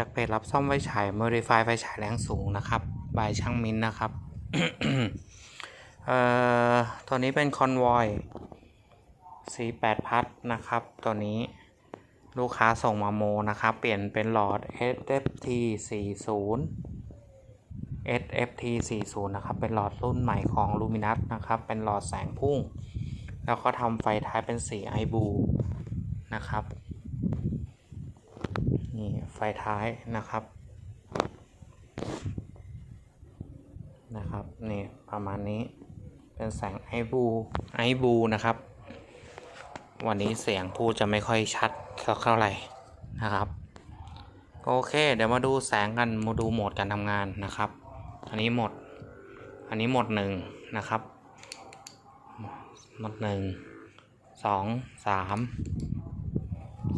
จากเพจรับซ่อมไฟฉาย Modify ไฟฉายแรงสูงนะครับบายช่างมินนะครับเอ่อตัวนี้เป็น Convoy C8 พัดนะครับ ตัวนี้ลูกค้าส่งมาโมนะครับ เปลี่ยนเป็นหลอด SFT 40 SFT 40นะครับ เป็นหลอดรุ่นใหม่ของ Luminous นะครับ เป็นหลอดแสงพุ่ง แล้วก็ทำไฟท้ายเป็นสีไอบูนะครับ ฟท้ายนะครับนะครับนี่ประมาณนี้เป็นแสงไอบูไอบูนะครับ วันนี้เสียงพูดจะไม่ค่อยชัดเท่าไหร่นะครับโอเค เดี๋ยวมาดูแสงกันมาดูโหมดการทำงานนะครับ อันนี้โหมดอันนี้โหมดหนึ่งนะครับหมดหนึ่งสองสาม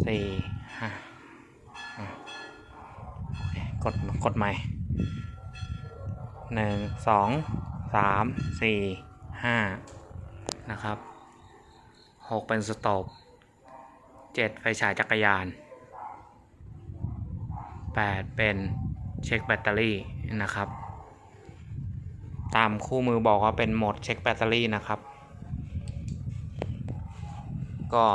สี่ห้าอะ กดกดใหม่หนึ่งสองสามสี่ห้านะครับหกเป็นสโตบเจ็ดไฟฉายจักรยานแปดเป็นเช็คแบตเตอรี่นะครับ ตามคู่มือบอกว่าเป็นโหมดเช็คแบตเตอรี่นะครับ ก็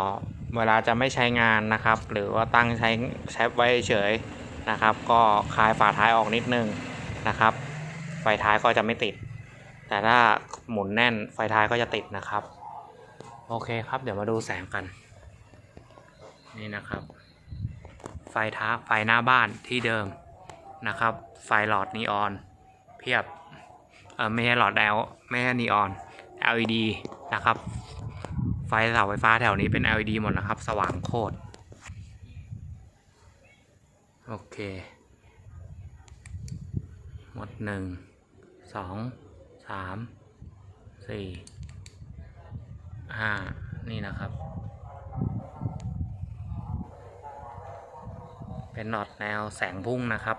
เวลาจะไม่ใช้งานนะครับ หรือว่าตั้งใช้ใช้ไว้เฉย นะครับ ก็คลายฝาท้ายออกนิดนึงนะครับ ไฟท้ายก็จะไม่ติด แต่ถ้าหมุนแน่นไฟท้ายก็จะติดนะครับ โอเคครับเดี๋ยวมาดูแสงกัน นี่นะครับ ไฟท้าไฟหน้าบ้านที่เดิมนะครับ ไฟหลอดนีออน เพียบเออไม่ใช่หลอดแอลไม่ใช่นีออน LED นะครับ ไฟเสาไฟฟ้าแถวนี้เป็น LED หมดนะครับ สว่างโคตร โอเค หมดหนึ่งสองสามสี่ห้านี่นะครับ เป็นหลอดแนวแสงพุ่งนะครับ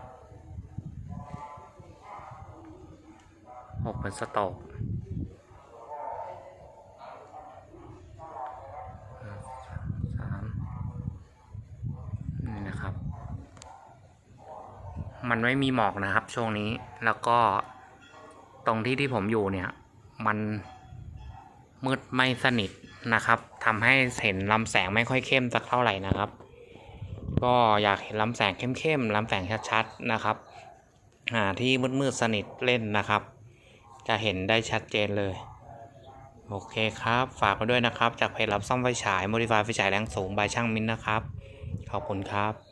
หกเป็นสโตกสามนี่นะครับ มันไม่มีหมอกนะครับ ช่วงนี้แล้วก็ตรงที่ที่ผมอยู่เนี่ย มันมืดไม่สนิทนะครับทำให้เห็นลำแสงไม่ค่อยเข้มสักเท่าไหร่นะครับ ก็อยากเห็นลำแสงเข้มๆลำแสงชัดๆนะครับหาที่มืดๆสนิทเล่นนะครับ จะเห็นได้ชัดเจนเลย โอเคครับ ฝากไว้ด้วยนะครับ จากเพจรับซ่อมไฟฉาย Modify ไฟฉายแรงสูงบายช่างมินนะครับ ขอบคุณครับ